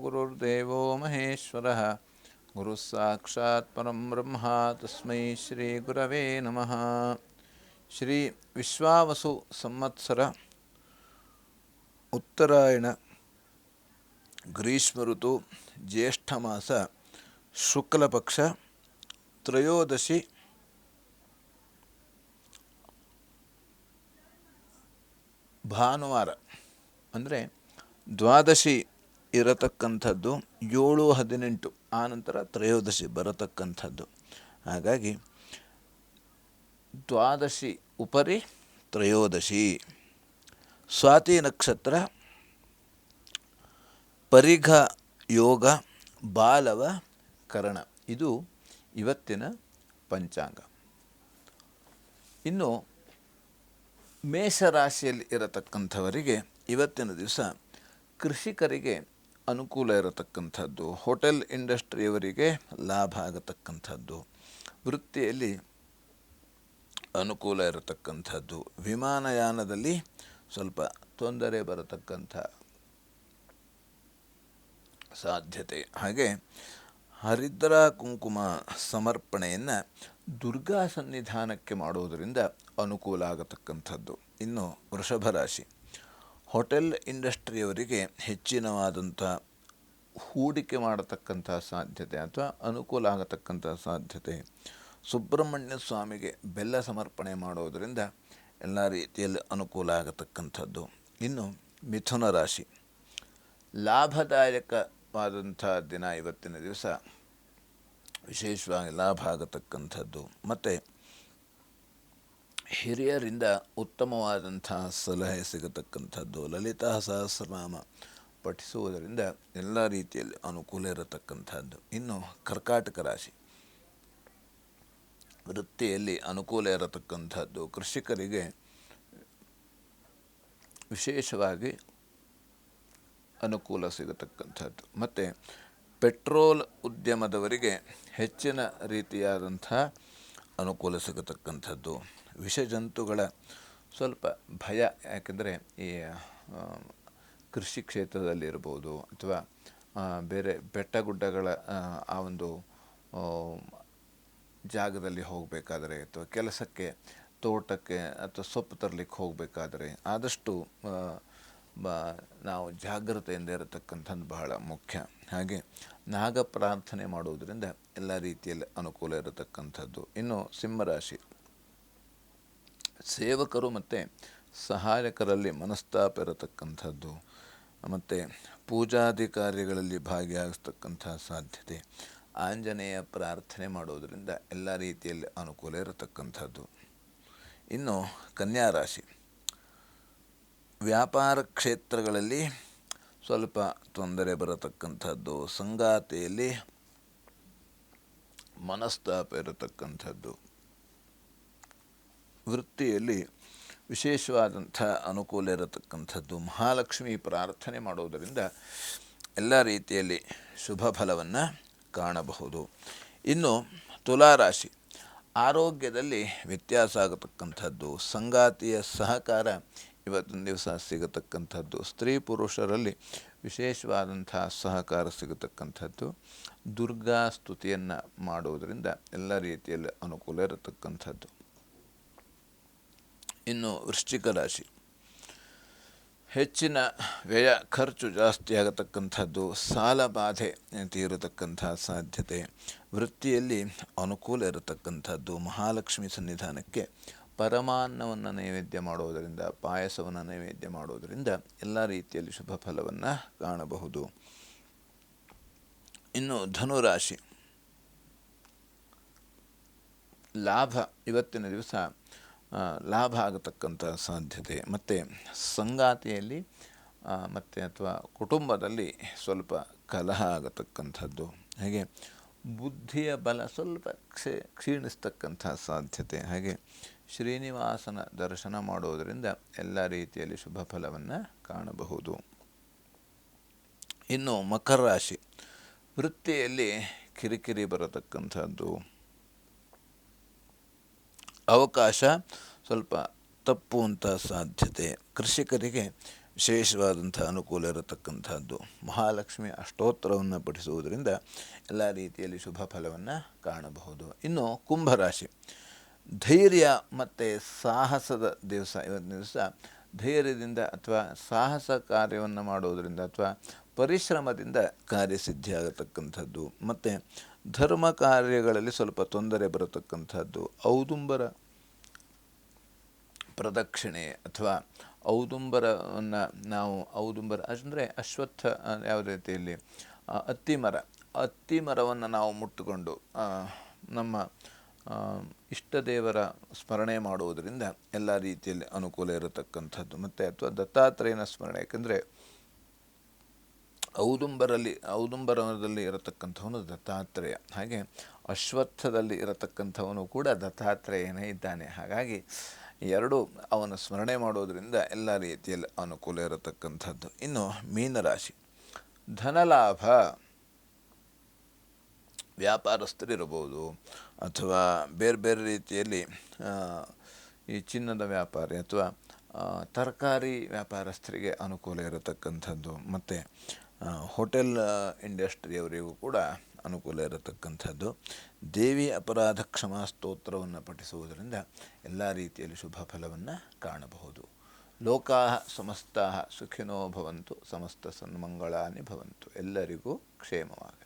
ಗುರುರ್ದೇವೋ ಮಹೇಶ್ವರಃ ಗುರು ಸಾಕ್ಷಾತ್ ಪರಂ ಬ್ರಹ್ಮ ತಸ್ಮೈ ಶ್ರೀ ಗುರವೇ ನಮಃ ಶ್ರೀ ವಿಶ್ವಾವಸು ಸಂವತ್ಸರ ಉತ್ತರಾಯಣ ಗ್ರೀಷ್ಮ ಋತು ಜ್ಯೇಷ್ಠ ಮಾಸ ಶುಕ್ಲ ಪಕ್ಷ ತ್ರಯೋದಶಿ ಭಾನುವಾರ. ಅಂದರೆ ದ್ವಾದಶಿ ಇರತಕ್ಕಂಥದ್ದು ಏಳು ಹದಿನೆಂಟು ಆನಂತರ ತ್ರಯೋದಶಿ ಬರತಕ್ಕಂಥದ್ದು. ಹಾಗಾಗಿ ದ್ವಾದಶಿ ಉಪರಿ ತ್ರಯೋದಶಿ. ಸ್ವಾತಿ ನಕ್ಷತ್ರ ಪರಿಘ ಯೋಗ ಬಾಲವ ಕರಣ. ಇದು ಇವತ್ತಿನ ಪಂಚಾಂಗ. ಇನ್ನು ಮೇಷರಾಶಿಯಲ್ಲಿ ಇರತಕ್ಕಂಥವರಿಗೆ ಇವತ್ತಿನ ದಿವಸ ಕೃಷಿಕರಿಗೆ ಅನುಕೂಲ ಇರತಕ್ಕಂಥದ್ದು, ಹೋಟೆಲ್ ಇಂಡಸ್ಟ್ರಿಯವರಿಗೆ ಲಾಭ ಆಗತಕ್ಕಂಥದ್ದು, ವೃತ್ತಿಯಲ್ಲಿ ಅನುಕೂಲ ಇರತಕ್ಕಂಥದ್ದು, ವಿಮಾನಯಾನದಲ್ಲಿ ಸ್ವಲ್ಪ ತೊಂದರೆ ಬರತಕ್ಕಂಥ ಸಾಧ್ಯತೆ. ಹಾಗೆ ಹರಿದ್ರ ಕುಂಕುಮ ಸಮರ್ಪಣೆಯನ್ನು ದುರ್ಗಾ ಸನ್ನಿಧಾನಕ್ಕೆ ಮಾಡುವುದರಿಂದ ಅನುಕೂಲ ಆಗತಕ್ಕಂಥದ್ದು. ಇನ್ನು ವೃಷಭ ರಾಶಿ. ಹೋಟೆಲ್ ಇಂಡಸ್ಟ್ರಿಯವರಿಗೆ ಹೆಚ್ಚಿನವಾದಂಥ ಹೂಡಿಕೆ ಮಾಡತಕ್ಕಂಥ ಸಾಧ್ಯತೆ ಅಥವಾ ಅನುಕೂಲ ಆಗತಕ್ಕಂಥ ಸಾಧ್ಯತೆ. ಸುಬ್ರಹ್ಮಣ್ಯ ಸ್ವಾಮಿಗೆ ಬೆಲ್ಲ ಸಮರ್ಪಣೆ ಮಾಡೋದರಿಂದ ಎಲ್ಲ ರೀತಿಯಲ್ಲಿ ಅನುಕೂಲ ಆಗತಕ್ಕಂಥದ್ದು. ಇನ್ನು ಮಿಥುನ ರಾಶಿ. ಲಾಭದಾಯಕವಾದಂಥ ದಿನ ಇವತ್ತಿನ ದಿವಸ. ವಿಶೇಷವಾಗಿ ಲಾಭ ಆಗತಕ್ಕಂಥದ್ದು. ಮತ್ತು ಹಿರಿಯರಿಂದ ಉತ್ತಮವಾದಂತಹ ಸಲಹೆ ಸಿಗತಕ್ಕಂಥದ್ದು ಲಲಿತಾ ಸಹಸ್ರನಾಮ ಪಠಿಸುವುದರಿಂದ ಎಲ್ಲ ರೀತಿಯಲ್ಲಿ ಅನುಕೂಲ ಇರತಕ್ಕಂಥದ್ದು. ಇನ್ನು ಕರ್ಕಾಟಕ ರಾಶಿ. ವೃತ್ತಿಯಲ್ಲಿ ಅನುಕೂಲ ಇರತಕ್ಕಂಥದ್ದು. ಕೃಷಿಕರಿಗೆ ವಿಶೇಷವಾಗಿ ಅನುಕೂಲ ಸಿಗತಕ್ಕಂಥದ್ದು. ಮತ್ತು ಪೆಟ್ರೋಲ್ ಉದ್ಯಮದವರಿಗೆ ಹೆಚ್ಚಿನ ರೀತಿಯಾದಂಥ ಅನುಕೂಲ ಸಿಗತಕ್ಕಂಥದ್ದು ವಿಷಜಂತುಗಳ ಸ್ವಲ್ಪ ಭಯ, ಯಾಕೆಂದರೆ ಈ ಕೃಷಿ ಕ್ಷೇತ್ರದಲ್ಲಿರ್ಬೋದು ಅಥವಾ ಬೇರೆ ಬೆಟ್ಟ ಗುಡ್ಡಗಳ ಆ ಒಂದು ಜಾಗದಲ್ಲಿ ಹೋಗಬೇಕಾದರೆ ಅಥವಾ ಕೆಲಸಕ್ಕೆ, ತೋಟಕ್ಕೆ ಅಥವಾ ಸೊಪ್ಪು ತರಲಿಕ್ಕೆ ಹೋಗಬೇಕಾದ್ರೆ ಆದಷ್ಟು ಬ, ನಾವು ಜಾಗ್ರತೆಯಿಂದ ಇರತಕ್ಕಂಥದ್ದು ಬಹಳ ಮುಖ್ಯ. ಹಾಗೆ ನಾಗ ಪ್ರಾರ್ಥನೆ ಮಾಡುವುದರಿಂದ ಎಲ್ಲ ರೀತಿಯಲ್ಲಿ ಅನುಕೂಲ ಇರತಕ್ಕಂಥದ್ದು. ಇನ್ನು ಸಿಂಹರಾಶಿ. ಸೇವಕರು ಮತ್ತು ಸಹಾಯಕರಲ್ಲಿ ಮನಸ್ತಾಪ ಇರತಕ್ಕಂಥದ್ದು. ಮತ್ತು ಪೂಜಾಧಿಕಾರಿಗಳಲ್ಲಿ ಭಾಗಿಯಾಗಿಸ್ತಕ್ಕಂಥ ಸಾಧ್ಯತೆ. ಆಂಜನೇಯ ಪ್ರಾರ್ಥನೆ ಮಾಡುವುದರಿಂದ ಎಲ್ಲ ರೀತಿಯಲ್ಲಿ ಅನುಕೂಲ ಇರತಕ್ಕಂಥದ್ದು. ಇನ್ನು ಕನ್ಯಾ ರಾಶಿ ವ್ಯಾಪಾರ ಕ್ಷೇತ್ರಗಳಲ್ಲಿ ಸ್ವಲ್ಪ ತೊಂದರೆ ಬರತಕ್ಕಂಥದ್ದು. ಸಂಗಾತಿಯಲ್ಲಿ ಮನಸ್ತಾಪ ಇರತಕ್ಕಂಥದ್ದು. ವೃತ್ತಿಯಲ್ಲಿ ವಿಶೇಷವಾದಂಥ ಅನುಕೂಲ ಇರತಕ್ಕಂಥದ್ದು. ಮಹಾಲಕ್ಷ್ಮಿ ಪ್ರಾರ್ಥನೆ ಮಾಡುವುದರಿಂದ ಎಲ್ಲ ರೀತಿಯಲ್ಲಿ ಶುಭ ಫಲವನ್ನು ಕಾಣಬಹುದು. ಇನ್ನು ತುಲಾರಾಶಿ. ಆರೋಗ್ಯದಲ್ಲಿ ವ್ಯತ್ಯಾಸ ಆಗತಕ್ಕಂಥದ್ದು. ಸಂಗಾತಿಯ ಸಹಕಾರ ಇವತ್ತಿನ ದಿವಸ ಸಿಗತಕ್ಕಂಥದ್ದು ಸ್ತ್ರೀ ಪುರುಷರಲ್ಲಿ ವಿಶೇಷವಾದಂಥ ಸಹಕಾರ ಸಿಗತಕ್ಕಂಥದ್ದು. ದುರ್ಗಾ ಸ್ತುತಿಯನ್ನು ಮಾಡುವುದರಿಂದ ಎಲ್ಲ ರೀತಿಯಲ್ಲಿ ಅನುಕೂಲ ಇರತಕ್ಕಂಥದ್ದು. ಇನ್ನು ವೃಶ್ಚಿಕ ರಾಶಿ. ಹೆಚ್ಚಿನ ವ್ಯಯ ಖರ್ಚು ಜಾಸ್ತಿ ಆಗತಕ್ಕಂಥದ್ದು, ಸಾಲ ಬಾಧೆ ತೀರತಕ್ಕಂಥ ಸಾಧ್ಯತೆ, ವೃತ್ತಿಯಲ್ಲಿ ಅನುಕೂಲ ಇರತಕ್ಕಂಥದ್ದು ಮಹಾಲಕ್ಷ್ಮಿ ಸನ್ನಿಧಾನಕ್ಕೆ ಪರಮಾನ್ನವನ್ನು ನೈವೇದ್ಯ ಮಾಡುವುದರಿಂದ ಪಾಯಸವನ್ನು ನೈವೇದ್ಯ ಮಾಡುವುದರಿಂದ ಎಲ್ಲ ರೀತಿಯಲ್ಲಿ ಶುಭ ಫಲವನ್ನು ಕಾಣಬಹುದು. ಇನ್ನು ಧನುರಾಶಿ. ಲಾಭ, ಇವತ್ತಿನ ದಿವಸ ಲಾಭ ಆಗತಕ್ಕಂಥ ಸಾಧ್ಯತೆ. ಮತ್ತು ಸಂಗಾತಿಯಲ್ಲಿ ಮತ್ತು ಅಥವಾ ಕುಟುಂಬದಲ್ಲಿ ಸ್ವಲ್ಪ ಕಲಹ ಆಗತಕ್ಕಂಥದ್ದು. ಹಾಗೆ ಬುದ್ಧಿಯ ಬಲ ಸ್ವಲ್ಪ ಕ್ಷೇ, ಕ್ಷೀಣಿಸ್ತಕ್ಕಂಥ ಸಾಧ್ಯತೆ. ಹಾಗೆ ಶ್ರೀನಿವಾಸನ ದರ್ಶನ ಮಾಡುವುದರಿಂದ ಎಲ್ಲ ರೀತಿಯಲ್ಲಿ ಶುಭ ಫಲವನ್ನು ಕಾಣಬಹುದು. ಇನ್ನು ಮಕರ ರಾಶಿ, ವೃತ್ತಿಯಲ್ಲಿ ಕಿರಿಕಿರಿ ಬರತಕ್ಕಂಥದ್ದು. ಅವಕಾಶ ಸ್ವಲ್ಪ ತಪ್ಪುವಂಥ ಸಾಧ್ಯತೆ. ಕೃಷಿಕರಿಗೆ ವಿಶೇಷವಾದಂಥ ಅನುಕೂಲ ಇರತಕ್ಕಂಥದ್ದು. ಮಹಾಲಕ್ಷ್ಮಿ ಅಷ್ಟೋತ್ತರವನ್ನು ಪಠಿಸುವುದರಿಂದ ಎಲ್ಲ ರೀತಿಯಲ್ಲಿ ಶುಭ ಫಲವನ್ನು ಕಾಣಬಹುದು. ಇನ್ನು ಕುಂಭರಾಶಿ ಧೈರ್ಯ ಮತ್ತು ಸಾಹಸದ ದಿವಸ ಇವತ್ತಿನ ದಿವಸ. ಧೈರ್ಯದಿಂದ ಅಥವಾ ಸಾಹಸ ಕಾರ್ಯವನ್ನು ಮಾಡೋದರಿಂದ ಅಥವಾ ಪರಿಶ್ರಮದಿಂದ ಕಾರ್ಯಸಿದ್ಧಿಯಾಗತಕ್ಕಂಥದ್ದು. ಮತ್ತು ಧರ್ಮ ಕಾರ್ಯಗಳಲ್ಲಿ ಸ್ವಲ್ಪ ತೊಂದರೆ ಬರತಕ್ಕಂಥದ್ದು. ಔದುಂಬರ ಪ್ರದಕ್ಷಿಣೆ ಅಥವಾ ಔದುಂಬರವನ್ನು ನಾವು ಔದುಂಬರ ಅಂದರೆ ಅಶ್ವತ್ಥ ಯಾವ ರೀತಿಯಲ್ಲಿ ಅತ್ತಿಮರ. ಅತ್ತಿ ಮರ ಅತ್ತಿ ಮರವನ್ನು ನಾವು ಮುಟ್ಟುಕೊಂಡು ನಮ್ಮ ಇಷ್ಟ ದೇವರ ಸ್ಮರಣೆ ಮಾಡುವುದರಿಂದ ಎಲ್ಲ ರೀತಿಯಲ್ಲಿ ಅನುಕೂಲ ಇರತಕ್ಕಂಥದ್ದು. ಮತ್ತು ಅಥವಾ ದತ್ತಾತ್ರೇಯನ ಸ್ಮರಣೆ, ಯಾಕೆಂದರೆ ಔದುಂಬರಲ್ಲಿ, ಔದುಂಬರದಲ್ಲಿ ಇರತಕ್ಕಂಥವನು ದತ್ತಾತ್ರೇಯ. ಹಾಗೆ ಅಶ್ವತ್ಥದಲ್ಲಿ ಇರತಕ್ಕಂಥವನು ಕೂಡ ದತ್ತಾತ್ರೇಯನೇ ಇದ್ದಾನೆ. ಹಾಗಾಗಿ ಎರಡು ಅವನ ಸ್ಮರಣೆ ಮಾಡೋದರಿಂದ ಎಲ್ಲ ರೀತಿಯಲ್ಲಿ ಅನುಕೂಲ ಇರತಕ್ಕಂಥದ್ದು. ಇನ್ನು ಮೀನರಾಶಿ. ಧನಲಾಭ. ವ್ಯಾಪಾರಸ್ಥರಿರಬಹುದು. ಅಥವಾ ಬೇರೆ ಬೇರೆ ರೀತಿಯಲ್ಲಿ ಈ ಚಿನ್ನದ ವ್ಯಾಪಾರಿ ಅಥವಾ ತರಕಾರಿ ವ್ಯಾಪಾರಸ್ಥರಿಗೆ ಅನುಕೂಲ ಇರತಕ್ಕಂಥದ್ದು ಮತ್ತು ಹೋಟೆಲ್ ಇಂಡಸ್ಟ್ರಿಯವರಿಗೂ ಕೂಡ ಅನುಕೂಲ ಇರತಕ್ಕಂಥದ್ದು. ದೇವಿ ಅಪರಾಧ ಕ್ಷಮಾ ಸ್ತೋತ್ರವನ್ನು ಪಠಿಸುವುದರಿಂದ ಎಲ್ಲ ರೀತಿಯಲ್ಲಿ ಶುಭ ಫಲವನ್ನು ಕಾಣಬಹುದು. ಲೋಕಾ ಸಮಸ್ತಾ ಸುಖಿನೋ ಭವಂತು, ಸಮಸ್ತ ಸನ್ಮಂಗಳಾನಿ ಭವಂತು. ಎಲ್ಲರಿಗೂ ಕ್ಷೇಮವಾಗಲಿ.